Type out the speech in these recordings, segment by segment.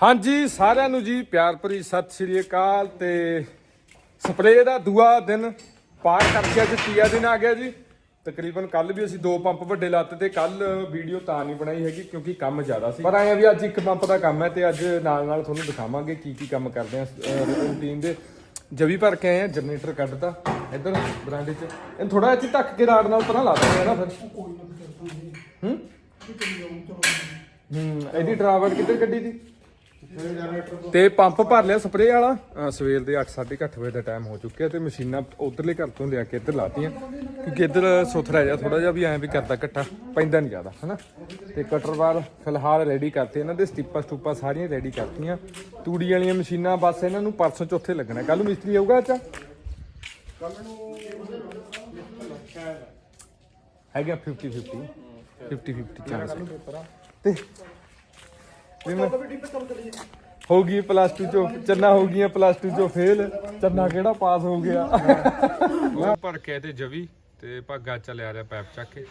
ਹਾਂਜੀ ਸਾਰਿਆਂ ਨੂੰ ਜੀ ਪਿਆਰ ਭਰੀ ਸਤਿ ਸ੍ਰੀ ਅਕਾਲ ਤੇ ਸਪਰੇਅ ਦਾ ਦੂਆ ਦਿਨ ਪਾਰ ਕਰਕੇ ਅੱਜ ਤੀਆ ਦਿਨ ਆ ਗਿਆ ਜੀ। ਤਕਰੀਬਨ ਕੱਲ ਵੀ ਅਸੀਂ ਦੋ ਪੰਪ ਵੱਡੇ ਲਾਤੇ ਤੇ ਕੱਲ ਵੀਡੀਓ ਤਾਂ ਨਹੀਂ ਬਣਾਈ ਹੈਗੀ ਕਿਉਂਕਿ ਕੰਮ ਜ਼ਿਆਦਾ ਸੀ। ਪਰ ਆਏ ਆ ਵੀ ਅੱਜ ਇੱਕ ਪੰਪ ਦਾ ਕੰਮ ਹੈ ਤੇ ਅੱਜ ਨਾਲ ਨਾਲ ਤੁਹਾਨੂੰ ਦਿਖਾਵਾਂਗੇ ਕੀ ਕੀ ਕੰਮ ਕਰਦੇ ਆ ਰੂਟੀਨ ਦੇ। ਜਵੀ ਭਰ ਕੇ ਆਏ ਆ ਜਨਰੇਟਰ ਕੱਢਤਾ। ਇੱਧਰ ਬਰਾਂਡੇ 'ਚ। ਇਹ ਥੋੜਾ ਜਿਹਾ ਢੱਕ ਕੇ ਰਾੜ ਨਾਲ ਪਰਾਂ ਲਾ ਦਿੰਦੇ ਆ ਨਾ ਫਿਰ। ਹੂੰ। ਹੂੰ ਇਹਦੀ ਡਰਾਵਟ ਕਿੱਧਰ ਕੱਢੀ ਦੀ? ਤੇ ਪੰਪ ਭਰ ਲਿਆ ਸਪਰੇਅ ਵਾਲਾ। ਅਹ ਸਵੇਰ ਦੇ 8:30 ਵਜੇ ਦਾ ਟਾਈਮ ਹੋ ਚੁੱਕਿਆ ਤੇ ਮਸ਼ੀਨਾਂ ਉਧਰਲੇ ਘਰ ਤੋਂ ਲਿਆ ਕੇ ਇੱਧਰ ਲਾਤੀਆਂ। ਕਿਉਂਕਿ ਇੱਧਰ ਸੁਥਰਾ ਜਿਹਾ ਥੋੜਾ ਜਿਹਾ ਵੀ ਐਂ ਵੀ ਕਰਦਾ ਘੱਟਾ, ਪੈਂਦਾ ਨਹੀਂ ਜ਼ਿਆਦਾ, ਹਨਾ? ਤੇ ਕਟਰ ਬਾਰ ਫਿਲਹਾਲ ਰੈਡੀ ਕਰਤੇ, ਇਹਨਾਂ ਦੇ ਸਟਿੱਪਾਂ ਸਟੂਪਾਂ ਸਾਰੀਆਂ ਰੈਡੀ ਕਰਤੀਆਂ। ਤੂੜੀ ਵਾਲੀਆਂ ਮਸ਼ੀਨਾਂ, ਬਸ ਇਹਨਾਂ ਨੂੰ ਪਰਸੋਂ ਚੌਥੇ ਲੱਗਣਾ। ਕੱਲ ਨੂੰ ਮਿਸਤਰੀ ਆਊਗਾ ਅੱਛਾ ਹੈਗਾ 50 50 50 50 ਚਾਂਸ ਤੇ ਵੀ ਮੈਂ ਹੋ ਗਈ ਪਲੱਸ 2 ਚੋਂ ਚੰਨਾ ਹੋ ਗਈਆਂ ਪਲੱਸ 2 ਚੋਂ ਫੇਲ ਚੰਨਾ ਕਿਹੜਾ ਪਾਸ ਹੋ ਗਿਆ? ਉਹ ਭਰ ਕੇ ਤੇ ਜਵੀ ਤੇ ਭਾਗਾ ਚੱਲਿਆ ਰਿਹਾ ਪੈਪ ਚੱਕ ਕੇ।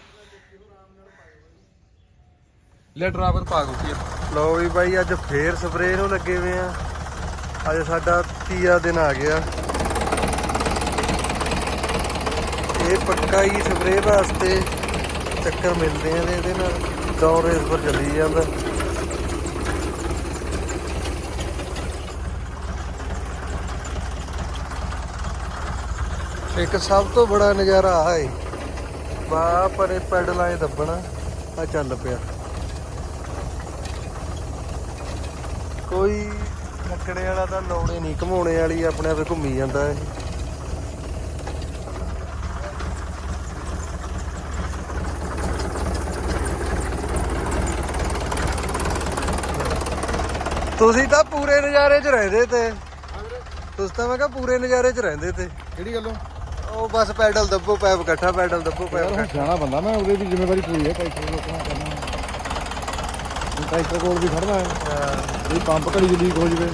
ਲੈ ਡਰਾਈਵਰ ਭਾਗ ਉੱਠੀ ਲਓ ਵੀ ਬਾਈ ਅੱਜ ਫੇਰ ਸਪਰੇਅ ਨੂੰ ਲੱਗੇ ਹੋਏ ਆ। ਅੱਜ ਸਾਡਾ ਤੀਆ ਦਿਨ ਆ ਗਿਆ। ਇਹ ਪੱਕਾ ਹੀ ਸਪਰੇਅ ਵਾਸਤੇ ਚੱਕਰ ਮਿਲਦੇ ਆ ਇਹਦੇ ਨਾਲ। ਰੇਸ ਪਰ ਚੱਲੀ ਜਾਂਦਾ। ਇੱਕ ਸਭ ਤੋਂ ਬੜਾ ਨਜ਼ਾਰਾ ਆ ਹੈ ਬਾ ਪਰੇ ਪੈਡਲਾਂ 'ਚ ਦੱਬਣਾ ਆ ਚੱਲ ਪਿਆ। ਕੋਈ ਲੱਕੜੇ ਵਾਲਾ ਤਾਂ ਲਾਉਣੇ ਨਹੀਂ, ਘਮਾਉਣੇ ਵਾਲੀ ਆਪਣੇ ਆਪ ਘੁੰਮੀ ਜਾਂਦਾ ਇਹ। ਤੁਸੀਂ ਤਾਂ ਪੂਰੇ ਨਜ਼ਾਰੇ 'ਚ ਰਹਿੰਦੇ ਤੇ। ਤੁਸੀਂ ਤਾਂ ਮੈਂ ਕਿਹਾ ਪੂਰੇ ਨਜ਼ਾਰੇ 'ਚ ਰਹਿੰਦੇ ਤੇ। ਕਿਹੜੀ ਗੱਲੋਂ? ਉਹ ਬਸ ਪੈਡਲ ਦੱਬੋ ਪੈਪ ਇਕੱਠਾ ਪੈਡਲ ਦੱਬੋ ਪੈਪ ਇਕੱਠਾ। ਸਿਆਣਾ ਬੰਦਾ ਮੈਂ ਉਹਦੇ ਦੀ ਜ਼ਿੰਮੇਵਾਰੀ ਪੂਰੀ ਹੈ ਟਰੈਕਟਰ ਲੋਕਾਂ ਕਰਨਾ। ਟਰੈਕਟਰ ਕੋਲ ਵੀ ਖੜਨਾ ਹੈ। ਹਾਂ। ਇਹ ਪੰਪ ਘੜੀ ਲੀਕ ਹੋ ਜਵੇ।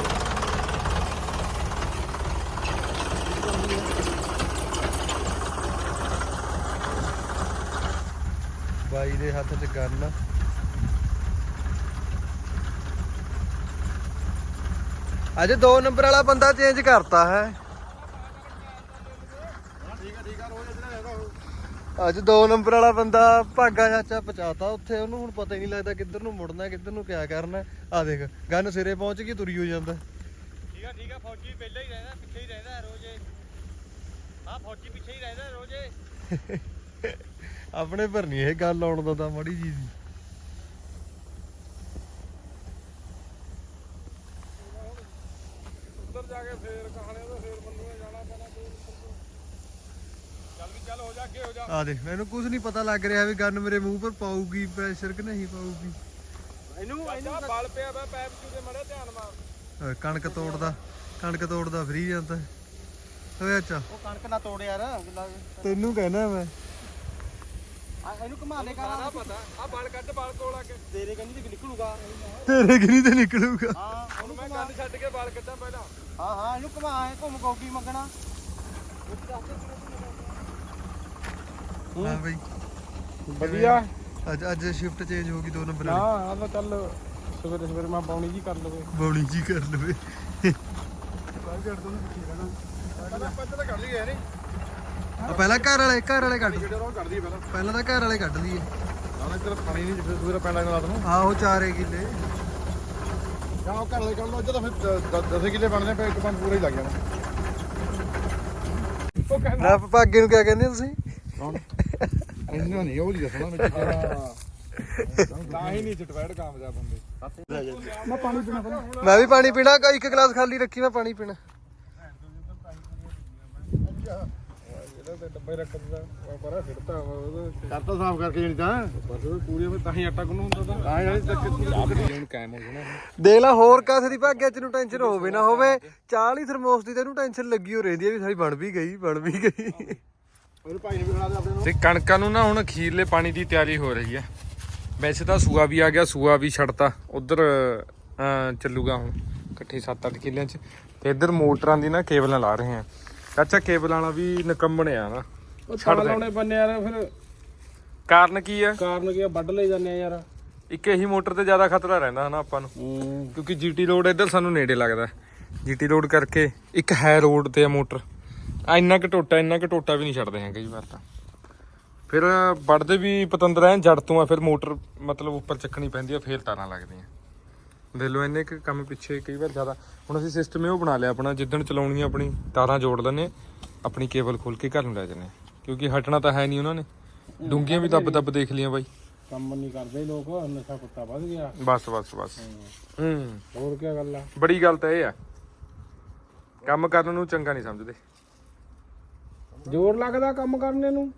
ਬਾਈ ਦੇ ਹੱਥ 'ਚ ਗਨ ਅੱਜ 2 ਨੰਬਰ ਵਾਲਾ ਬੰਦਾ ਚੇਂਜ ਕਰਤਾ ਹੈ। ਅੱਜ 2 ਨੰਬਰ ਵਾਲਾ ਬੰਦਾ ਭਾਗਾ ਚਾਚਾ ਪਚਾਤਾ ਉੱਥੇ ਉਹਨੂੰ ਹੁਣ ਪਤਾ ਹੀ ਨਹੀਂ ਲੱਗਦਾ ਕਿੱਧਰ ਨੂੰ ਮੁੜਨਾ ਕਿੱਧਰ ਨੂੰ ਕਿਆ ਕਰਨਾ। ਆ ਦੇਖ ਗਨ ਸਿਰੇ ਪਹੁੰਚ ਗਈ ਤੁਰੀ ਹੋ ਜਾਂਦਾ। ਠੀਕ ਆ ਠੀਕ ਆ ਫੌਜੀ ਪਹਿਲਾਂ ਹੀ ਰਹਿੰਦਾ ਪਿੱਛੇ ਹੀ ਰਹਿੰਦਾ ਰੋਜ਼ੇ ਹਾਂ ਫੌਜੀ ਪਿੱਛੇ ਹੀ ਰਹਿੰਦਾ ਰੋਜ਼ੇ ਆਪਣੇ ਪਰ ਨਹੀਂ ਇਹ ਗੱਲ ਆਉਣ ਦਾ ਤਾਂ ਮੜੀ ਜੀ ਦੀ ਉੱਧਰ ਜਾ ਕੇ ਫੇਰ ਕਹਾਣੀਆਂ ਦਾ ਫੇਰ ਬੰਦੂ ਨੇ ਜਾਣਾ ਪੈਣਾ ਚੱਲ ਵੀ ਚੱਲ ਹੋ ਜਾ ਅੱਗੇ ਹੋ ਜਾ ਆ ਦੇਖ ਮੈਨੂੰ ਕੁਝ ਨਹੀਂ ਪਤਾ ਲੱਗ ਰਿਹਾ ਵੀ ਗਨ ਮੇਰੇ ਮੂੰਹ ਪਰ ਪਾਊਗੀ ਪ੍ਰੈਸ਼ਰ ਕਿ ਨਹੀਂ ਪਾਊਗੀ। ਇਹਨੂੰ ਇਹਨੂੰ ਬਲ ਪਿਆ ਵਾ ਪੈਪ ਚੂਦੇ ਮੜੇ ਧਿਆਨ ਮਾਰ। ਓਏ ਕਣਕ ਤੋੜਦਾ ਕਣਕ ਤੋੜਦਾ ਫਰੀ ਜਾਂਦਾ। ਓਏ ਅੱਛਾ। ਉਹ ਕਣਕ ਨਾ ਤੋੜ ਯਾਰ ਤੈਨੂੰ ਕਹਿਣਾ ਮੈਂ। ਆ ਇਹਨੂੰ ਘੁਮਾ ਦੇ ਕਰ ਪਤਾ। ਆ ਬਲ ਕੱਢ ਬਲ ਕੋਲ ਆ ਕੇ। ਤੇਰੇ ਕੰਨੀ ਤੇ ਨਿਕਲੂਗਾ। ਤੇਰੇ ਗਿਰੀ ਤੇ ਨਿਕਲੂਗਾ। ਹਾਂ ਉਹਨੂੰ ਮੈਂ ਗੱਲ ਛੱਡ ਕੇ ਬਲ ਕੱਢਾਂ ਪਹਿਲਾਂ। ਹਾਂ ਹਾਂ ਇਹਨੂੰ ਘੁਮਾ ਐ ਘੁੰਮ ਗੋਗੀ ਮੰਗਣਾ। ਹਾਂ ਬਈ। ਵਧੀਆ। ਅੱਜ ਅੱਜ ਸ਼ਿਫਟ ਚੇਂਜ ਹੋ ਗਈ ਦੋ ਨੰਬਰ ਨਾ ਵਾਲੀ ਆ ਤਾਂ ਚੱਲ ਸਵੇਰੇ ਸਵੇਰੇ ਮੈਂ ਪਾਉਣੀ ਜੀ ਕਰ ਲਵੇ। ਬੌਣੀ ਜੀ ਕਰ ਲਵੇ। ਪਹਿਲਾਂ ਪੱਤੇ ਤਾਂ ਕੱਢ ਲਈ ਗਏ ਨਹੀਂ ਆ ਪਹਿਲਾਂ ਘਰ ਵਾਲੇ ਘਰ ਵਾਲੇ ਕੱਢ। ਜਿਹੜੇ ਪਹਿਲਾਂ ਪਹਿਲਾਂ ਤਾਂ ਘਰ ਵਾਲੇ ਕੱਢ ਲਈਏ। ਨਾਲੇ ਤੇਰਾ ਪਾਣੀ ਨਹੀਂ ਜਿੱਥੇ ਸਵੇਰੇ ਪੈਣਾ ਨਾਲ ਨੂੰ। ਆਹੋ ਚਾਰੇ ਕਿੱਲੇ। ਜਾਂ ਉਹ ਘਰ ਵਾਲੇ ਕੱਢ ਲਓ ਅੱਜ ਤਾਂ ਫਿਰ 10 ਕਿੱਲੇ ਬਣਦੇ ਪਏ ਇੱਕ ਪੰਪ ਪੂਰਾ ਹੀ ਲੱਗ ਜਾਣਾ। ਉਹ ਕਹਿੰਦਾ ਨਾ ਭਾਗੇ ਨੂੰ ਕਿਆ ਕਹਿੰਦੇ ਤੁਸੀਂ? ਕੌਣ? ਇਹਨਾਂ ਨਹੀਂ ਉਹ ਨਹੀਂ ਦੱਸਣਾ ਮੈਂ ਕਿਹਾ ਤਾਂ ਹੀ ਨਹੀਂ ਚਟਵੈੜ ਕਾਮਯਾਬ ਹੁੰਦੇ। ਮੈਂ ਪਾਣੀ ਪੀਣਾ ਮੈਂ ਵੀ ਪਾਣੀ ਪੀਣਾ ਇੱਕ ਗਲਾਸ ਖਾਲੀ ਰੱਖੀ ਮੈਂ ਪਾਣੀ ਪੀਣਾ। ਡੱਬੇ ਰੱਖਦਾ ਪਰਾ ਫਿਰਤਾ ਉਹਦੇ ਕਰਤਾ ਸਾਫ਼ ਕਰਕੇ ਜਣੀ ਤਾਂ। ਬਸ ਉਹ ਪੂਰੀ ਵਿੱਚ ਤਾਂ ਹੀ ਆਟਾ ਗੁੰਨ ਹੁੰਦਾ ਤਾਂ। ਹਾਂ ਯਾਰ ਤੱਕ ਹੁਣ ਕਾਇਮ ਹੋ ਜਾਣਾ ਦੇਖ ਲੈ ਹੋਰ ਕਾਸੇ ਦੀ ਭਾਗਿਆ ਚ ਨੂੰ ਟੈਨਸ਼ਨ ਹੋਵੇ ਨਾ ਹੋਵੇ। 40 ਥਰਮੋਸ ਦੀ ਤੈਨੂੰ ਟੈਨਸ਼ਨ ਲੱਗੀ ਹੋ ਰਹਿੰਦੀ ਹੈ ਵੀ ਸਾਰੀ ਬਣ ਵੀ ਗਈ ਬਣ ਵੀ ਗਈ। ਉਹਨੂੰ ਭਾਈ ਨੇ ਵੀ ਖੜਾ ਦੇ ਆਪਣੇ ਨੂੰ। ਤੇ ਕਣਕਾਂ ਨੂੰ ਨਾ ਹੁਣ ਅਖੀਰਲੇ ਪਾਣੀ ਦੀ ਤਿਆਰੀ ਹੋ ਰਹੀ ਹੈ। ਵੈਸੇ ਤਾਂ ਸੂਆ ਵੀ ਆ ਗਿਆ ਸੂਆ ਵੀ ਛੱਡਤਾ। ਉਧਰ ਚੱਲੂਗਾ ਹੁਣ ਇਕੱਠੇ 7-8 ਕਿੱਲਿਆਂ ਚ। ਤੇ ਇੱਧਰ ਮੋਟਰਾਂ ਦੀ ਨਾ ਕੇਬਲਾਂ ਲਾ ਰਹੇ ਆ ਅੱਛਾ ਕੇਬਲਾਂ ਵਾਲਾ ਵੀ ਨਿਕੰਮਣੇ ਆ ਨਾ। ਉਹ ਛੱਡ ਲਾਉਣੇ ਬੰਨੇ ਯਾਰ ਫਿਰ ਕਾਰਨ ਕੀ ਆ? ਕਾਰਨ ਕੀ ਆ? ਵੱਢ ਲੈ ਜਾਂਦੇ ਆ ਯਾਰ। ਇੱਕ ਇਹੀ ਮੋਟਰ ਤੇ ਜ਼ਿਆਦਾ ਖਤਰਾ ਰਹਿੰਦਾ ਹਨਾ ਆਪਾਂ ਨੂੰ। ਕਿਉਂਕਿ ਜੀਟੀ ਰੋਡ ਇੱਧਰ ਸਾਨੂੰ ਨੇੜੇ ਲੱਗਦਾ। ਜੀਟੀ ਰੋਡ ਕਰਕੇ ਇੱਕ ਹੈ ਰੋਡ ਤੇ ਆ ਮੋਟਰ। ਇੰਨਾ ਕੁ ਟੋਟਾ ਇੰਨਾ ਕੁ ਟੋਟਾ ਵੀ ਨਹੀਂ ਛੱਡਦੇ ਹੈ ਕਈ ਵਾਰ ਤਾਂ ਫਿਰ ਵੜਦੇ ਵੀ ਪਤੰਦਰ ਐ ਜੜ ਤੋਂ ਆ ਫਿਰ ਮੋਟਰ ਮਤਲਬ ਉੱਪਰ ਚੱਕਣੀ ਪੈਂਦੀ ਆ ਫਿਰ ਤਾਰਾਂ ਲੱਗਦੀਆਂ। ਦੇਖ ਲਓ ਇੰਨੇ ਕੁ ਕੰਮ ਪਿੱਛੇ ਕਈ ਵਾਰ ਜ਼ਿਆਦਾ ਹੁਣ ਅਸੀਂ ਸਿਸਟਮ ਇਹ ਉਹ ਬਣਾ ਲਿਆ ਆਪਣਾ ਜਿੱਦਣ ਚਲਾਉਣੀ ਆ ਆਪਣੀ ਤਾਰਾਂ ਜੋੜ ਲੈਂਦੇ ਆਪਣੀ ਕੇਬਲ ਖੋਲ ਕੇ ਘਰ ਨੂੰ ਲੈ ਜਾਂਦੇ ਕਿਉਂਕਿ ਹਟਣਾ ਤਾਂ ਹੈ ਨਹੀਂ ਉਹਨਾਂ ਨੇ। ਡੂੰਗੀਆਂ ਵੀ ਦੱਬ ਦੱਬ ਦੇਖ ਲੀਆਂ ਬਾਈ। ਕੰਮ ਨਹੀਂ ਕਰਦੇ ਲੋਕ ਨਸ਼ਾ ਪੱਤਾ ਵੱਧ ਗਿਆ। ਬਸ ਬਸ ਬਸ। ਹੂੰ। ਹੋਰ ਕੀ ਗੱਲ ਆ? ਬੜੀ ਗੱਲ ਤਾਂ ਇਹ ਆ। ਕੰਮ ਕਰਨ ਨੂੰ ਚੰਗਾ ਨਹੀਂ ਸਮਝਦੇ। ਜ਼ੋਰ ਲੱਗਦਾ ਕੰਮ ਕਰਨੇ ਨੂੰ।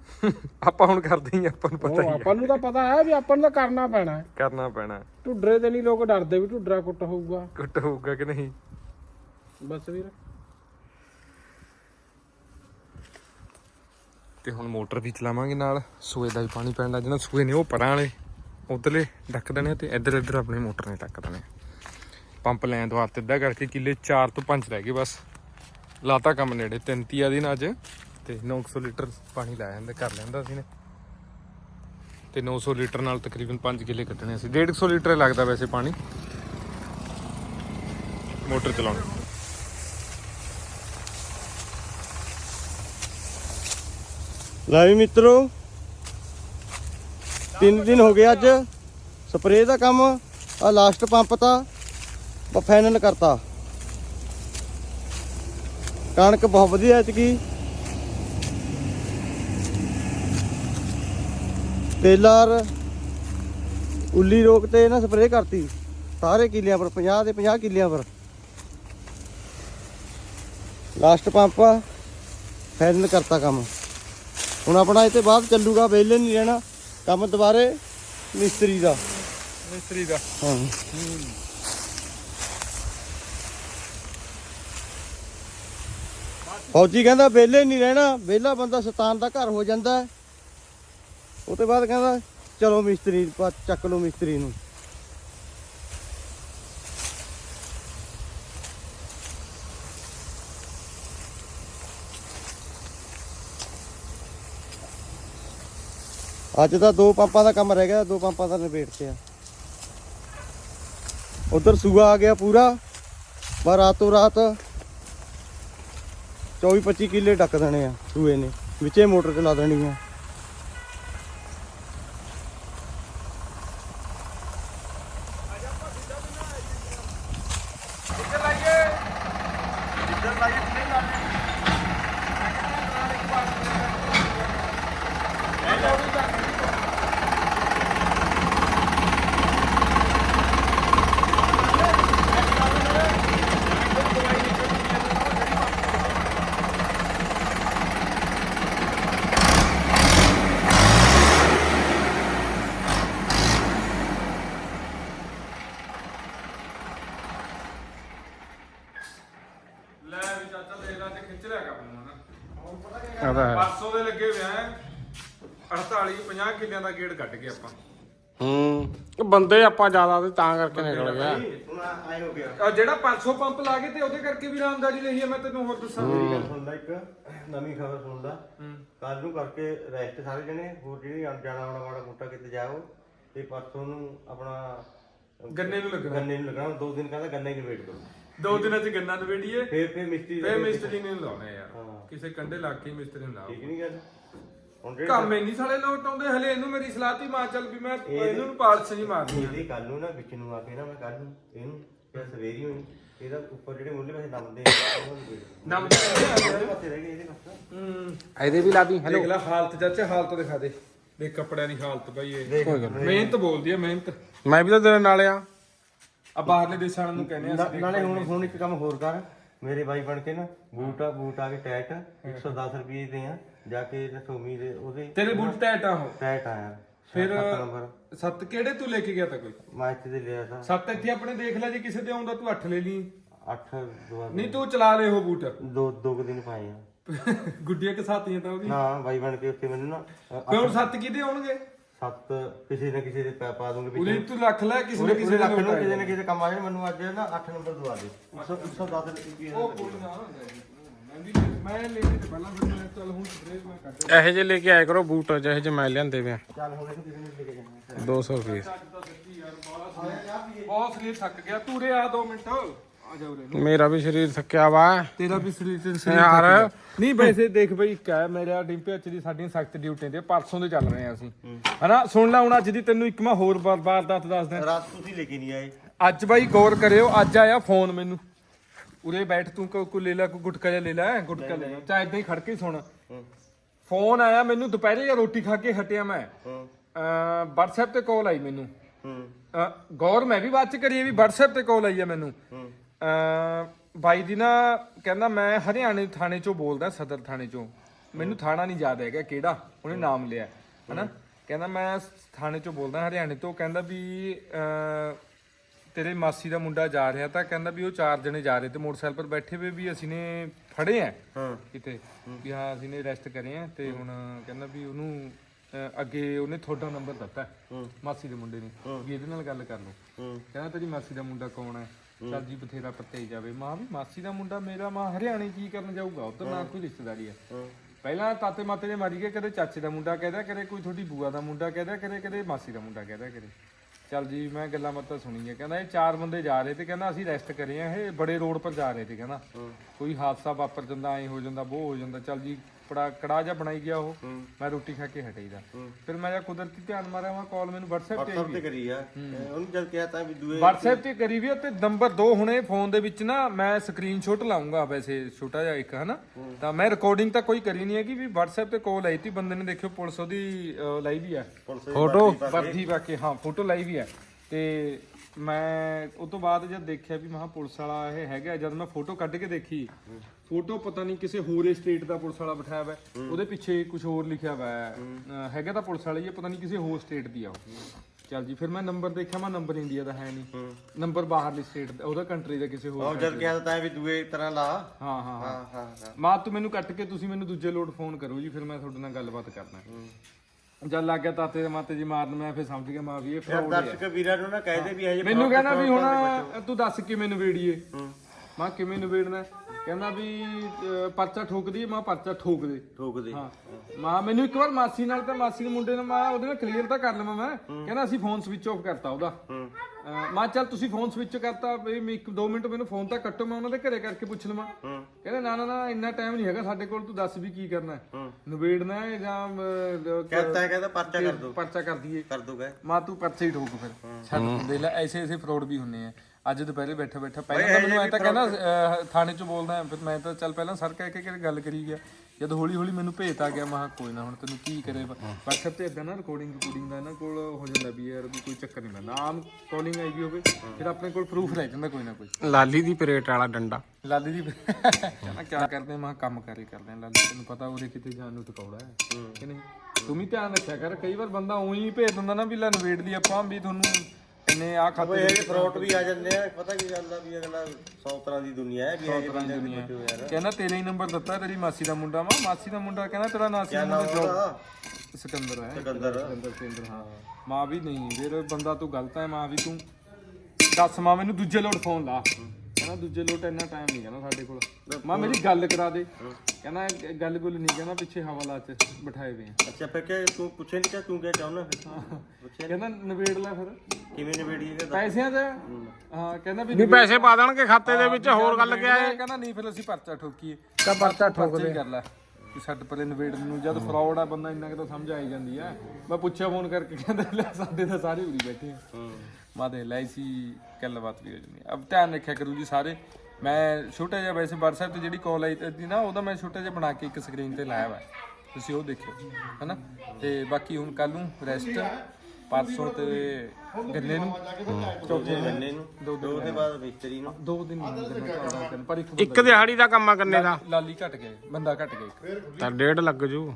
ਆਪਾਂ ਹੁਣ ਕਰਦੇ ਹੀ ਆ, ਆਪਾਂ ਨੂੰ ਪਤਾ ਉਹ ਹੀ ਆ। ਆਪਾਂ ਨੂੰ ਤਾਂ ਪਤਾ ਹੈ ਵੀ ਆਪਾਂ ਨੂੰ ਤਾਂ ਕਰਨਾ ਪੈਣਾ ਹੈ। ਕਰਨਾ ਪੈਣਾ। ਢੁੱਡਰੇ ਤੇ ਨਹੀਂ ਲੋਕ ਡਰਦੇ ਵੀ ਢੁੱਡਰਾ ਕੁੱਟ ਹੋਊਗਾ। ਕੁੱਟ ਹੋਊਗਾ ਕਿ ਨਹੀਂ? ਬਸ ਵੀਰ। ਤੇ ਹੁਣ ਮੋਟਰ ਵੀ ਚਲਾਵਾਂਗੇ ਨਾਲ। ਸੂਏ ਦਾ ਵੀ ਪਾਣੀ ਪੈਣ ਲੱਗ ਜਾਣਾ। ਸੂਏ ਨੇ ਉਹ ਪਰਾਂ ਵਾਲੇ ਉਧਰਲੇ ਡੱਕ ਦੇਣੇ ਤੇ ਇੱਧਰ ਇੱਧਰ ਆਪਣੇ ਮੋਟਰ ਨੇ ਡੱਕ ਦੇਣੇ ਪੰਪ ਲੈਣ ਤੋਂ ਹੱਥ ਅੱਧਾ ਕਰਕੇ ਕਿੱਲੇ 4 ਤੋਂ 5 ਰਹਿ ਗਏ ਬਸ। ਲਾਤਾ ਕੰਮ ਨੇੜੇ ਤਿੰਨ ਤੀਆ ਦਿਨ ਅੱਜ। ਤੇ 900 ਲੀਟਰ ਪਾਣੀ ਲਾਇਆ ਜਾਂਦਾ ਕਰ ਲੈਂਦਾ ਸੀ ਨੇ ਤੇ 900 ਲੀਟਰ ਨਾਲ ਤਕਰੀਬਨ 5 ਕਿੱਲੇ ਕੱਢਣੇ ਸੀ 150 ਲੀਟਰ ਲੱਗਦਾ ਵੈਸੇ ਪਾਣੀ। ਮੋਟਰ ਚਲਾਉਣ। ਲੈ ਮਿੱਤਰੋ, ਤਿੰਨ ਦਿਨ ਹੋ ਗਏ ਅੱਜ। ਸਪਰੇਅ ਦਾ ਕੰਮ ਆ ਲਾਸਟ ਪੰਪ ਤਾਂ ਬ ਫਾਈਨਲ ਕਰਤਾ। ਕਣਕ ਬਹੁਤ ਵਧੀਆ ਐਤਕੀ। ਤੇਲਾਰ ਉੱਲੀ ਰੋਕ ਤੇ ਨਾ ਸਪਰੇਅ ਕਰਤੀ। ਸਾਰੇ ਕਿੱਲਿਆਂ ਪਰ 50 ਦੇ 50 ਕਿੱਲਿਆਂ ਪਰ। ਲਾਸਟ ਪੰਪ ਫਾਈਨਲ ਕਰਤਾ ਕੰਮ। ਹੁਣ ਆਪਣਾ ਇਹ ਤੇ ਬਾਅਦ ਚੱਲੂਗਾ ਵਿਹਲੇ ਨਹੀਂ ਰਹਿਣਾ ਕੰਮ ਦੁਬਾਰੇ ਮਿਸਤਰੀ ਦਾ। ਮਿਸਤਰੀ ਦਾ। ਹਾਂ। ਫੌਜੀ ਕਹਿੰਦਾ ਵਿਹਲੇ ਨਹੀਂ ਰਹਿਣਾ ਵਿਹਲਾ ਬੰਦਾ ਸ਼ੈਤਾਨ ਦਾ ਘਰ ਹੋ ਜਾਂਦਾ ਹੈ। ਉਹ ਤੋਂ ਬਾਅਦ ਕਹਿੰਦਾ, ਚਲੋ ਮਿਸਤਰੀ ਚੱਕ ਲਓ ਮਿਸਤਰੀ ਨੂੰ। ਅੱਜ ਤਾਂ ਦੋ ਪੰਪਾਂ ਦਾ ਕੰਮ ਰਹਿ ਗਿਆ, ਦੋ ਪੰਪਾਂ ਦਾ ਨਿਬੇੜ ਤੇ ਆ। ਉਧਰ ਸੂਆ ਆ ਗਿਆ ਪੂਰਾ ਬਾ ਰਾਤੋਂ ਰਾਤ 24 25 ਕਿੱਲੇ ਡੱਕ ਦੇਣੇ ਆ ਸੂਏ ਨੇ, ਵਿੱਚੇ ਮੋਟਰ ਚਲਾ ਦੇਣੀ ਆ ਲੈ ਵੀ ਚਾਚਾ ਦੇਖ ਲੈ ਤੇ ਖਿੱਚ ਲਿਆ ਕੰਮ ਨੂੰ ਨਾ ਆਦਾ ਹੈ ਪਰਸੋਂ ਦੇ ਲੱਗੇ ਹੋਏ ਆ 48 50 ਕਿੱਲਿਆਂ ਦਾ ਗੇੜ ਕੱਢ ਕੇ ਆਪਾਂ ਹੂੰ ਬੰਦੇ ਆਪਾਂ ਜ਼ਿਆਦਾ ਤੇ ਤਾਂ ਕਰਕੇ ਨਿਕਲ ਗਿਆ ਹੁਣ ਆਏ ਹੋ ਗਿਆ। ਆ ਜਿਹੜਾ 500 ਪੰਪ ਲਾ ਕੇ ਤੇ ਉਹਦੇ ਕਰਕੇ ਵੀ ਰਾਮਦਾਰੀ ਲਈ ਹੈ ਮੈਂ ਤੈਨੂੰ ਹੋਰ ਦੱਸਾਂ। ਮੇਰੀ ਗੱਲ ਸੁਣ ਲੈ ਇੱਕ ਨਵੀਂ ਖਬਰ ਸੁਣ ਲੈ ਕੱਲ ਨੂੰ ਕਰਕੇ ਰੈਸਟ ਸਾਰੇ ਜਣੇ ਹੋਰ ਜਿਹੜੀ ਅਣ ਜਾਣਾ ਆਉਣਾ ਮਾੜਾ ਮੋਟਾ ਕਿਤੇ ਜਾਓ ਤੇ ਪਰਸੋਂ ਨੂੰ ਆਪਣਾ ਗੰਨੇ ਨੂੰ ਲੱਗਣਾ। ਗੰਨੇ ਨੂੰ ਲੱਗਣਾ ਦੋ ਦਿਨ ਕਹਿੰਦਾ ਗੰਨਾ ਹੀ ਵੇਟ ਕਰੋ ਦੋ ਦਿਨਾਂ ਚ ਗੰਨਾ ਨਵੇੜੀਏ ਫੇਰ ਫੇਰ ਮਿਸਤਰੀ ਫੇ ਮਿਸਤਰੀ ਨੂੰ ਲਾਉਣੇ ਯਾਰ। ਕਿਸੇ ਕੰਡੇ ਲਾ ਕੇ ਮਿਸਤਰੀ ਨੂੰ ਲਾਓ। ਠੀਕ ਨਹੀਂ ਗੱਲ? ਹੁਣ ਜਿਹੜੇ ਕੰਮ ਇੰਨੀ ਸਾਲੇ ਲੋਟ ਆਉਂਦੇ ਹਲੇ ਇਹਨੂੰ ਮੇਰੀ ਸਲਾਹ ਤੀ ਮਾਂ ਚੱਲ ਵੀ ਮੈਂ ਇਹਨੂੰ ਨੂੰ ਪਾਲਸ ਨਹੀਂ ਮਾਰਨੀ ਇਹਦੇ ਕੱਲ ਨੂੰ ਨਾ ਵਿੱਚ ਨੂੰ ਆ ਕੇ ਨਾ ਮੈਂ ਕੱਲ ਨੂੰ ਇਹਨੂੰ ਜਾਂ ਸਵੇਰੀ ਹੋਈ ਇਹਦਾ ਉੱਪਰ ਜਿਹੜੇ ਮੁੱਲੇ ਪਾਸੇ ਨਮਦੇ ਆ ਉਹ ਵੀ ਨਮ ਇਹਦੇ ਪਾਸੇ ਰਹਿ ਗਏ ਇਹਦੇ ਪਾਸੇ। ਹੂੰ। ਇਹਦੇ ਵੀ ਲਾਦੀ ਦੇਖ ਲੈ ਹਾਲਤ ਚਾਚੇ ਹਾਲਤ ਦਿਖਾ ਦੇ। ਦੇਖ ਕੱਪੜਿਆਂ ਦੀ ਹਾਲਤ ਭਾਈ ਇਹ। ਮਿਹਨਤ ਬੋਲਦੀ ਹੈ ਮਿਹਨਤ। ਮੈਂ ਵੀ ਤਾਂ ਤੇਰੇ ਨਾਲ ਆ। ਆ ਬਾਹਰਲੇ ਦੇਸ਼ਾਂ ਵਾਲਿਆਂ ਨੂੰ ਕਹਿੰਦੇ ਆ ਨਾ- ਨਾਲੇ ਹੁਣ ਹੁਣ ਇੱਕ ਕੰਮ ਹੋਰ ਕਰ। ਮੇਰੇ ਬਾਈ ਬਣ ਕੇ ਨਾ ਬੂਟ ਆ ਬੂਟ ਆ ਕੇ ਟੈਟ 110 ਰੁਪਏ ਦੇ ਆ। ਜਾ ਕੇ ਨਸੋਮੀ ਦੇ ਉਹਦੇ ਤੇਰੇ ਬੂਟ ਟੈਟ ਆ ਉਹ। ਟੈਟ ਆਇਆ ਫਿਰ ਸੱਤ ਨੰਬਰ। ਸੱਤ ਕਿਹੜੇ ਤੂੰ ਲੈ ਕੇ ਗਿਆ ਤਾਂ ਕੋਈ? ਮੈਂ ਇੱਥੇ ਦੇ ਲਿਆ ਤਾਂ। ਸੱਤ ਇੱਥੇ ਆਪਣੇ ਦੇਖ ਲੈ ਜੇ ਕਿਸੇ ਦੇ ਆਉਂਦਾ ਤੂੰ ਅੱਠ ਲੈ ਲਈ। 8 ਦੋ ਨਹੀਂ ਤੂੰ ਚਲਾ ਲੈ ਉਹ ਬੂਟ। ਦੋ ਦੋ ਕੁ ਦਿਨ ਪਾਏ ਆ। ਗੁੱਡੀਆਂ ਕਸਾਤੀਆਂ ਤਾਂ ਉਹਦੀ ਨਾ ਬਾਈ ਬਣ ਕੇ ਉੱਥੇ ਮੈਨੂੰ ਨਾ ਅ, ਫੇ ਹੁਣ ਸੱਤ ਕਿਹਦੇ ਆਉਣਗੇ? ਸੱਤ ਕਿਸੇ ਨਾ ਕਿਸੇ ਦੇ ਪੈ ਪਾ ਦੂੰਗੇ ਵਿੱਚ ਤੂੰ ਰੱਖ ਲੈ ਕਿਸੇ ਨਾ ਕਿਸੇ ਦੇ ਲੱਖ ਨੂੰ ਕਿਸੇ ਨਾ ਕਿਸੇ ਕੰਮ ਆ ਜਾਣ ਮੈਨੂੰ ਅੱਜ ਨਾ 8 ਨੰਬਰ ਦਵਾ ਦੇ। 110 ਰੁਪਏ ਉਹ ਕੋਈ ਨਾ ਇਹੋ ਜਿਹੇ ਲੈ ਕੇ ਆਇਆ ਕਰੋ ਬੂਟ ਜਿਹੇ ਜਿਹੇ ਮੈਂ ਲਿਆਂਦੇ ਵੇ ਆ। ਚੱਲ ਹੁਣ ਇਹਨੂੰ ਕਿਸੇ ਨੂੰ ਲੈ ਕੇ ਜਾਣਾ। 200 ਰੁਪਏ। ਬਹੁਤ ਸਰੀਰ ਥੱਕ ਗਿਆ। ਤੂੰ ਰੇ ਆ 2 ਮਿੰਟ। ਆ ਜਾ ਉਰੇ ਮੇਰਾ ਵੀ ਸਰੀਰ ਥੱਕਿਆ ਵਾ। ਤੇਰਾ ਵੀ ਸਰੀਰ ਤੇ ਸਰੀਰ ਯਾਰ। ਨਹੀਂ ਵੈਸੇ ਦੇਖ ਬਈ ਇੱਕ ਹੈ ਮੇਰਾ ਡਿੰਪੇ ਚ ਦੀ ਸਾਡੀਆਂ ਸਖਤ ਡਿਊਟੀ ਤੇ ਪਰਸੋਂ ਦੇ ਚੱਲ ਰਹੇ ਆ ਅਸੀਂ। ਹਨਾ ਸੁਣ ਲੈ ਹੁਣ ਅੱਜ ਦੀ ਤੈਨੂੰ ਇੱਕ ਮੈਂ ਹੋਰ ਵਾਰ ਵਾਰਦਾਤ ਦੱਸਦਾ। ਰਾਤ ਤੁਸੀਂ ਲੈ ਕੇ ਨਹੀਂ ਆਏ। ਅੱਜ ਬਾਈ ਗੌਰ ਕਰਿਓ ਅੱਜ ਆਇਆ ਫੋਨ ਮੈਨੂੰ। ਉਰੇ ਬੈਠ ਤੂੰ ਕੋ ਕੋ ਲੈ ਲੈ ਕੋ ਗੁਟਕਾ ਜਿਹਾ ਲੈ ਲੈ ਗੁਟਕਾ ਲੈ ਲੈ। ਚਾਹੇ ਇਦਾਂ ਹੀ ਖੜ ਕੇ ਹੀ ਸੁਣ। ਫੋਨ ਆਇਆ ਮੈਨੂੰ ਦੁਪਹਿਰੇ ਜਾਂ ਰੋਟੀ ਖਾ ਕੇ ਹਟਿਆ ਮੈਂ। ਹੂੰ। ਅ WhatsApp ਤੇ ਕਾਲ ਆਈ ਮੈਨੂੰ। ਹੂੰ। ਅ, ਗੌਰ ਮੈਂ ਵੀ ਬਾਅਦ ਚ ਕਰੀ ਹੈ ਵੀ WhatsApp ਤੇ ਕਾਲ ਆਈ ਹੈ ਮੈਨੂੰ। ਹੂੰ। ਅ ਬਾਈ ਦੀ ਨਾ ਕਹਿੰਦਾ ਮੈਂ ਹਰਿਆਣੇ ਥਾਣੇ ਚੋਂ ਬੋਲਦਾ ਸਦਰ ਥਾਣੇ ਚੋਂ। ਮੈਨੂੰ ਥਾਣਾ ਨਹੀਂ ਯਾਦ ਹੈਗਾ ਕਿਹੜਾ? ਉਹਨੇ ਨਾਮ ਲਿਆ। ਹਨਾ? ਕਹਿੰਦਾ ਮੈਂ ਥਾਣੇ ਚੋਂ ਬੋਲਦਾ ਹਰਿਆਣੇ ਤੋਂ। ਕਹਿੰਦਾ ਵੀ ਅ ਤੇਰੇ ਮਾਸੀ ਦਾ ਮੁੰਡਾ ਜਾ ਰਿਹਾ ਤਾਂ ਕਹਿੰਦਾ ਵੀ ਉਹ ਚਾਰ ਜਣੇ ਜਾ ਰਹੇ ਤੇ ਮੋਟਰਸਾਈਕਲ ਪਰ ਬੈਠੇ ਹੋਏ ਵੀ ਅਸੀਂ ਨੇ ਫੜੇ ਆ ਹਾਂ। ਕਿਤੇ। ਵੀ ਹਾਂ ਅਸੀਂ ਨੇ ਅਰੈਸਟ ਕਰੇ ਆ ਤੇ ਹੁਣ ਕਹਿੰਦਾ ਵੀ ਉਹਨੂੰ ਅੱਗੇ ਉਹਨੇ ਤੁਹਾਡਾ ਨੰਬਰ ਦਿੱਤਾ। ਮਾਸੀ ਦੇ ਮੁੰਡੇ ਨੇ। ਵੀ ਇਹਦੇ ਨਾਲ ਗੱਲ ਕਰ ਲਓ। ਕਹਿੰਦਾ ਤੇਰੀ ਮਾਸੀ ਦਾ ਮੁੰਡਾ ਕੌਣ ਹੈ। ਚੱਲ ਜੀ ਬਥੇਰਾ ਪੱਤੇ ਜਾਵੇ। ਮਾਂ ਵੀ ਮਾਸੀ ਦਾ ਮੁੰਡਾ ਮੇਰਾ ਮਾਂ ਹਰਿਆਣੇ ਕੀ ਕਰਨ ਜਾਊਗਾ। ਉੱਧਰ ਨਾ ਕੋਈ ਰਿਸ਼ਤੇਦਾਰੀ ਹੈ। ਪਹਿਲਾਂ ਤਾਤੇ ਮਾਤੇ ਨੇ ਮਾਰੀ ਗਏ ਕਦੇ ਚਾਚੇ ਦਾ ਮੁੰਡਾ ਕਹਦਾ ਕਦੇ ਕੋਈ ਤੁਹਾਡੀ ਬੂਆ ਦਾ ਮੁੰਡਾ ਕਹਦਾ ਕਦੇ ਕਦੇ ਮਾਸੀ ਦਾ ਮੁੰਡਾ ਕਹਦਾ ਕਦੇ। ਚੱਲ ਜੀ ਮੈਂ ਗੱਲਾਂ ਮੱਤਾਂ ਸੁਣੀਆਂ। ਕਹਿੰਦਾ ਇਹ ਚਾਰ ਬੰਦੇ ਜਾ ਰਹੇ ਤੇ ਕਹਿੰਦਾ ਅਸੀਂ ਰੈਸਟ ਕਰੇ ਆ ਇਹ ਬੜੇ ਰੋਡ ਪਰ ਜਾ ਰਹੇ ਤੇ ਕਹਿੰਦਾ। ਕੋਈ ਹਾਦਸਾ ਵਾਪਰ ਜਾਂਦਾ ਐ ਹੋ ਜਾਂਦਾ ਉਹ ਹੋ ਜਾਂਦਾ ਚੱਲ ਜੀ। ਪੜਾ ਕੜਾ ਜਾ ਬਣਾਈ ਗਿਆ ਉਹ। ਮੈਂ ਰੋਟੀ ਖਾ ਕੇ ਹਟੇਦਾ ਫਿਰ ਮੈਂ ਜਾਂ ਕੁਦਰਤੀ ਧਿਆਨ ਮਾਰਿਆ ਮੈਂ ਕਾਲ ਮੈਨੂੰ WhatsApp ਤੇ WhatsApp ਤੇ ਕਰੀ ਆ। ਉਹਨੂੰ ਜਦ ਕਿਹਾ ਤਾਂ ਵੀ ਦੂਏ WhatsApp ਤੇ ਕਰੀ ਵੀ ਆ ਤੇ ਨੰਬਰ 2 ਹੁਣੇ ਫੋਨ ਦੇ ਵਿੱਚ ਨਾ ਮੈਂ ਸਕਰੀਨਸ਼ਾਟ ਲਾਉਂਗਾ ਵੈਸੇ ਛੋਟਾ ਜਿਹਾ ਇੱਕ ਹਨਾ? ਤਾਂ ਮੈਂ ਰਿਕਾਰਡਿੰਗ ਤਾਂ ਕੋਈ ਕਰੀ ਨਹੀਂ ਹੈਗੀ ਵੀ WhatsApp ਤੇ ਕਾਲ ਆਈ ਤੀ ਬੰਦੇ ਨੇ ਦੇਖਿਓ ਪੁਲਿਸ ਉਹਦੀ ਲਾਈ ਵੀ ਦੀ ਫੋਟੋ ਵਰਦੀ ਪਾ ਕੇ। ਹਾਂ ਫੋਟੋ ਲਾਈ ਵੀ ਹੈ ਤੇ ਮੈਂ ਉਸ ਤੋਂ ਬਾਅਦ ਜਦ ਦੇਖਿਆ ਵੀ ਮਹਾ ਪੁਲਿਸ ਵਾਲਾ ਇਹ ਹੈਗਾ ਜਦ ਮੈਂ ਫੋਟੋ ਕੱਢ ਕੇ ਦੇਖੀ ਫੋਟੋ ਪਤਾ ਨਹੀਂ ਕਿਸੇ ਹੋਰ ਸਟੇਟ ਦਾ ਪੁਲਿਸ ਵਾਲਾ ਬਿਠਾਇਆ ਹੋਇਆ ਹੈ। ਉਹਦੇ ਪਿੱਛੇ ਕੁਝ ਹੋਰ ਲਿਖਿਆ ਹੋਇਆ ਹੈ। ਅਹ ਹੈਗਾ ਤਾਂ ਪੁਲਿਸ ਵਾਲਾ ਹੀ ਹੈ ਪਤਾ ਨਹੀਂ ਕਿਸੇ ਹੋਰ ਸਟੇਟ ਦੀ ਆ ਉਹ। ਚੱਲ ਜੀ ਫਿਰ ਮੈਂ ਨੰਬਰ ਦੇਖਿਆ ਮੈਂ ਨੰਬਰ ਇੰਡੀਆ ਦਾ ਹੈ ਨਹੀਂ। ਨੰਬਰ ਬਾਹਰਲੀ ਸਟੇਟ ਦਾ ਉਹਦਾ ਕੰਟਰੀ ਦਾ ਕਿਸੇ ਹੋਰ ਉਹ ਜਦ ਕਿਹਾ ਤਾਂ ਵੀ ਦੂਏ ਤਰ੍ਹਾਂ ਲਾ। ਹਾਂ ਹਾਂ ਹਾਂ। ਹਾਂ ਹਾਂ ਹਾਂ। ਮਾਂ ਤੂੰ ਮੈਨੂੰ ਕੱਟ ਕੇ ਤੁਸੀਂ ਮੈਨੂੰ ਦੂਜੇ ਲੋਟ ਫੋਨ ਕਰੋ ਜੀ ਫਿਰ ਮੈਂ ਤੁਹਾਡੇ ਨਾਲ ਗੱਲਬਾਤ ਕਰਨਾ ਜਦ ਲੱਗ ਗਿਆ ਤਾਤੇ ਦੇ ਮਾਤੇ ਜੀ ਮਾਰਨ ਮੈਂ ਫਿਰ ਸਮਝ ਗਿਆ ਮਾਂ ਵੀ ਇਹ ਫਰਾਡ ਹੈ ਦਰਸ਼ਕ ਵੀਰਾਂ ਨੂੰ ਨਾ ਕਹਦੇ ਵੀ ਹਜੇ ਮੈਨੂੰ ਕਹਿੰਦਾ ਵੀ ਹੁਣ ਤੂੰ ਦੱਸ ਕਿਵੇਂ ਨਵੇੜੀਏ ਮਾਂ ਕਿਵੇਂ ਨਵੇੜਨਾ ਹੈ? ਕਹਿੰਦਾ ਵੀ ਅਹ, ਪਰਚਾ ਠੋਕ ਦਈਏ ਮਾਂ ਪਰਚਾ ਠੋਕ ਦੇ ਠੋਕ ਦੇ ਹਾਂ। ਮਾਂ ਮੈਨੂੰ ਇੱਕ ਵਾਰ ਮਾਸੀ ਨਾਲ ਤਾਂ ਮਾਸੀ ਦੇ ਮੁੰਡੇ ਨਾਲ ਮਾਂ ਉਹਦੇ ਨਾਲ ਕਲੀਅਰ ਤਾਂ ਕਰ ਲਵਾਂ ਮੈਂ। ਕਹਿੰਦਾ ਅਸੀਂ ਫੋਨ ਸਵਿਚ ਆਫ ਕਰਤਾ ਉਹਦਾ। ਅਹ, ਮਾਂ ਚੱਲ ਤੁਸੀਂ ਫੋਨ ਸਵਿਚ ਕਰਤਾ ਵੀ ਮੈਂ ਇੱਕ ਦੋ ਮਿੰਟ ਮੈਨੂੰ ਫੋਨ ਤਾਂ ਕੱਟੋ ਮੈਂ ਉਹਨਾਂ ਦੇ ਘਰੇ ਕਰਕੇ ਪੁੱਛ ਲਵਾਂ। ਕਹਿੰਦਾ ਨਾ ਨਾ ਨਾ ਇੰਨਾ ਟਾਈਮ ਨਹੀਂ ਹੈਗਾ ਸਾਡੇ ਕੋਲ ਤੂੰ ਦੱਸ ਵੀ ਕੀ ਕਰਨਾ ਹੈ। ਨਵੇੜਨਾ ਹੈ ਜਾਂ ਅਹ, ਕਹਤਾ ਕਹਿੰਦਾ ਪਰਚਾ ਕਰ ਦੋ। ਪਰਚਾ ਕਰ ਦਈਏ। ਕਰ ਦੋਗੇ ਮਾਂ ਤੂੰ ਪਰਚੇ ਹੀ ਠੋਕ ਫਿਰ। ਛੱਡ ਦੇ ਲੈ ਐਸੇ ਐਸੇ ਫਰੋਡ ਵੀ ਹੁੰਨੇ ਆ। ਅੱਜ ਦੁਪਹਿਰੇ ਬੈਠਾ ਬੈਠਾ ਪਹਿਲਾਂ ਤਾਂ ਮੈਨੂੰ ਐ ਤਾਂ ਕਹਿੰਦਾ ਅਹ, ਥਾਣੇ ਚ ਬੋਲਦਾ ਫਿਰ ਮੈਂ ਤਾਂ ਚੱਲ ਪਹਿਲਾਂ ਸਰ ਕਹਿ ਕੇ ਕਿ ਗੱਲ ਕਰੀ ਗਿਆ। ਜਦ ਹੌਲੀ ਹੌਲੀ ਮੈਨੂੰ ਭੇਤ ਆ ਗਿਆ ਮਹਾ ਕੋਈ ਨਾ ਹੁਣ ਤੈਨੂੰ ਕੀ ਕਰੇ WhatsApp ਤੇ ਇਦਾਂ ਨਾ ਰਿਕਾਰਡਿੰਗ ਰਿਕਾਰਡਿੰਗ ਦਾ ਇਹਨਾਂ ਕੋਲ ਹੋ ਜਾਂਦਾ ਵੀ ਯਾਰ ਵੀ ਕੋਈ ਚੱਕਰ ਨਹੀਂ ਪੈਂਦਾ ਆਮ ਕਾਲਿੰਗ ਆਈ ਵੀ ਹੋਵੇ ਫਿਰ ਆਪਣੇ ਕੋਲ ਪ੍ਰੂਫ ਰਹਿ ਜਾਂਦਾ ਕੋਈ ਨਾ ਕੋਈ। ਲਾਲੀ ਦੀ ਪਰੇਟ ਵਾਲਾ ਡੰਡਾ। ਲਾਲੀ ਦੀ ਕਹਿੰਦਾ ਕੀ ਕਰਦੇ ਮਾ ਕੰਮ ਕਰੇ ਕਰਦੇ ਆ ਲਾਲੀ ਤੈਨੂੰ ਪਤਾ ਉਹਦੇ ਕਿਤੇ ਜਾਣ ਨੂੰ ਟਿਕਾਉੜਾ ਹੈ ਕਿ ਨਹੀਂ? ਤੂੰ ਵੀ ਧਿਆਨ ਰੱਖਿਆ ਕਰ ਕਈ ਵਾਰ ਬੰਦਾ ਉਹੀ ਭੇਜ ਦਿੰਦਾ ਨਾ ਵੀ ਲੈ ਨਵੇੜ ਲਈ ਆਪਾਂ ਵੀ ਤੁਹਾਨੂੰ ਇੰਨੇ ਆ ਖਾਤੇ ਇਹ ਫਰੋਡ ਵੀ ਆ ਜਾਂਦੇ ਆ। ਪਤਾ ਕੀ ਗੱਲ ਆ ਵੀ ਅਗਲਾ 100 ਤਰ੍ਹਾਂ ਦੀ ਦੁਨੀਆ ਹੈ ਵੀ ਇਹ ਬੰਦੇ ਦੀ ਪੁੱਛੋ ਯਾਰ ਕਹਿੰਦਾ ਤੇਰੇ ਹੀ ਨੰਬਰ ਦਿੱਤਾ ਤੇਰੀ ਮਾਸੀ ਦਾ ਮੁੰਡਾ ਵਾ। ਮਾਸੀ ਦਾ ਮੁੰਡਾ ਕਹਿੰਦਾ ਤੇਰਾ ਮੁੰਡਾ ਉਹਦਾ? ਸਿਕੰਦਰ ਹੈ। ਸਿਕੰਦਰ। ਸਿਕੰਦਰ ਸਿੰਦਰ ਹਾਂ। ਮਾਂ ਵੀ ਨਹੀਂ ਫਿਰ ਬੰਦਾ ਤੂੰ ਗਲਤ ਹੈ ਮਾਂ ਵੀ ਤੂੰ ਦੱਸ ਮਾਂ ਮੈਨੂੰ ਦੂਜੇ ਲੋਟ ਫੋਨ ਲਾ। ਕਹਿੰਦਾ ਦੂਜੇ ਲੋਟ ਇੰਨਾ ਟਾਈਮ ਨਹੀਂ ਕਹਿੰਦਾ ਸਾਡੇ ਕੋਲ। ਮਾਂ ਮੇਰੀ ਗੱਲ ਕਰਾ ਦੇ। ਕਹਿੰਦਾ ਇਹ ਗੱਲ ਗੁੱਲ ਨਹੀਂ ਕਹਿੰਦਾ ਪਿੱਛੇ ਹਵਾਲਾ ਚ ਬਿਠਾਏ ਹੋਏ ਆ। ਅੱਛਾ ਫਿਰ ਕਿ ਤੂੰ ਪੁੱਛੇ ਨਹੀਂ ਕਿ ਤੂੰ ਕਿਆ ਚਾਹੁੰਦਾ ਫਿਰ? ਪੁੱਛਿਆ ਕਹਿੰਦਾ ਨਵੇੜ ਲੈ ਫਿਰ। ਕਿਵੇਂ ਨਿਬੇੜੀਏ ਕਿ ਪੈਸਿਆਂ ਦਾ? ਹਾਂ। ਕਹਿੰਦਾ ਵੀ ਨਹੀਂ ਪੈਸੇ ਪਾ ਦੇਣਗੇ ਖਾਤੇ ਦੇ ਵਿੱਚ ਹੋਰ ਗੱਲ ਕਿਆ ਹੈ ਕਹਿੰਦਾ ਨਹੀਂ ਫਿਰ ਅਸੀਂ ਪਰਚਾ ਠੋਕੀਏ। ਤਾਂ ਪਰਚਾ ਠੋਕ ਪਰਚਾ ਹੀ ਕਰ ਲੈ। ਕਿ ਛੱਡ ਪਰੇ ਨਵੇੜ ਨੂੰ ਜਦ ਫਰਾਡ ਆ ਬੰਦਾ ਇੰਨਾ ਕਿ ਤਾਂ ਸਮਝ ਆਈ ਜਾਂਦੀ ਆ। ਮੈਂ ਪੁੱਛਿਆ ਫੋਨ ਕਰਕੇ ਕਹਿੰਦਾ ਲੈ ਸਾਡੇ ਤਾਂ ਸਾਰੇ ਉਰੀ ਬੈਠੇ ਆ। ਲੈ ਸੀ ਗੱਲਬਾਤ ਵੀ ਹੋ ਜਾਂਦੀ ਆ ਅਬ ਧਿਆਨ ਰੱਖਿਆ ਕਰੂ ਜੀ ਸਾਰੇ। ਮੈਂ ਛੋਟਾ ਜਿਹਾ ਵੈਸੇ WhatsApp ਤੇ ਜਿਹੜੀ ਕਾਲ ਆਈ ਤੀ ਨਾ ਉਹਦਾ ਮੈਂ ਛੋਟਾ ਜਿਹਾ ਬਣਾ ਕੇ ਇੱਕ ਸਕਰੀਨ ਤੇ ਲਾਇਆ ਵਾ। ਤੁਸੀਂ ਉਹ ਦੇਖਿਓ ਹੈਨਾ? ਤੇ ਬਾਕੀ ਹੁਣ ਕੱਲ ਨੂੰ ਰੈਸਟ ਪਰਸੋਂ ਤੇ ਗੰਨੇ ਨੂੰ। ਚੌਥੇ ਦਿਨ ਗੰਨੇ ਨੂੰ ਦੋ ਦੇ ਬਾਅਦ ਮਿਸਤਰੀ ਨੂੰ। ਦੋ ਦਿਨ ਨਹੀਂ ਤੁਹਾਡਾ ਦਿਨ। ਪਰ ਇੱਕ ਇੱਕ ਦਿਹਾੜੀ ਦਾ ਕੰਮ ਆ ਕਰਨੇ ਦਾ। ਲਾਲੀ ਘਟ ਗਏ ਬੰਦਾ ਘਟ ਗਿਆ ਇੱਕ। ਤਾਂ ਡੇਢ ਲੱਗ ਜੂ।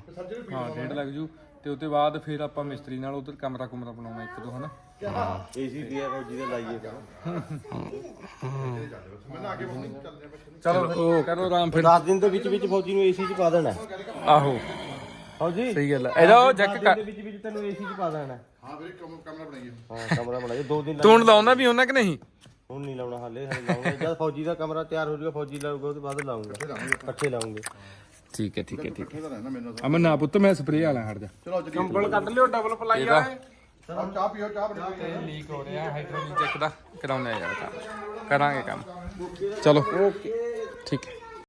ਹਾਂ ਡੇਢ ਲੱਗ ਜੂ। ਤੇ ਉਹਦੇ ਬਾਅਦ ਫਿਰ ਆਪਾਂ ਮਿਸਤਰੀ ਨਾਲ ਉਧਰ ਕਮਰਾ ਕੁਮਰਾ ਬਣਾਉਣਾ ਇੱਕ ਦੋ ਹਨਾ? ਏਸੀ ਦੀ ਆ ਫੌਜੀ ਦੇ ਲਾਈਏ। ਚਲੋ ਕਰੋ ਆਰਾਮ ਫਿਰ। 10 ਦਿਨ ਦੇ ਵਿੱਚ ਵਿੱਚ ਫੌਜੀ ਨੂੰ ਏਸੀ 'ਚ ਪਾ ਦੇਣਾ। ਆਹੋ। ਫੌਜੀ? ਸਹੀ ਗੱਲ ਹੈ। ਇਹਦਾ ਉਹ ਜੈਕ ਦੇ ਵਿੱਚ ਵਿੱਚ ਤੈਨੂੰ ਏਸੀ 'ਚ ਪਾ ਦੇਣਾ। ਹਾਂ ਵੀਰੇ ਕਮ- ਕਮਰਾ ਬਣਾਈਏ। ਹਾਂ ਕਮਰਾ ਬਣਾਈਏ। ਦੋ ਦਿਨ ਤੂੰ ਲਾਉਣਾ। ਵੀ ਉਹਨਾਂ ਕਿ ਨਹੀਂ? ਹੁਣ ਨਹੀਂ ਲਾਉਣਾ ਹਾਲੇ ਹਾਲੇ ਲਾਉਣਾ। ਜਦ ਫੌਜੀ ਦਾ ਕਮਰਾ ਤਿਆਰ ਹੋ ਜਾਊਗਾ ਫੌਜੀ ਲਾਊਗਾ ਉਹਦੇ ਬਾਅਦ ਲਾਉਂਗਾ ਇਕੱਠੇ ਲਾਉਂਗੇ। ਠੀਕ ਹੈ ਠੀਕ ਹੈ ਠੀਕ ਮੈਨੂੰ ਅਮਨ ਨਾ ਪੁੱਤ ਮੈਂ ਸਪਰੇਅ ਵਾਲਾ ਹਟ ਜਾ। ਚਲੋ ਕੰਬਲ ਕੱਢ ਲਿਓ ਡਬਲ ਪਲਾਈ ਵਾਲੇ। ਚਲੋ ਚਾਹ ਪੀਓ ਚਾਹ ਬਣਾ ਤੇ ਲੀਕ ਹੋ ਰਿਹਾ ਹਾਈਡਰੋਲਿਕ ਚੈੱਕ ਦਾ। ਕਰਾਉਣਾ ਯਾਰ ਕੰਮ। ਕਰਾਂਗੇ ਕੰਮ। ਚਲੋ। ਓਕੇ ਠੀਕ ਹੈ।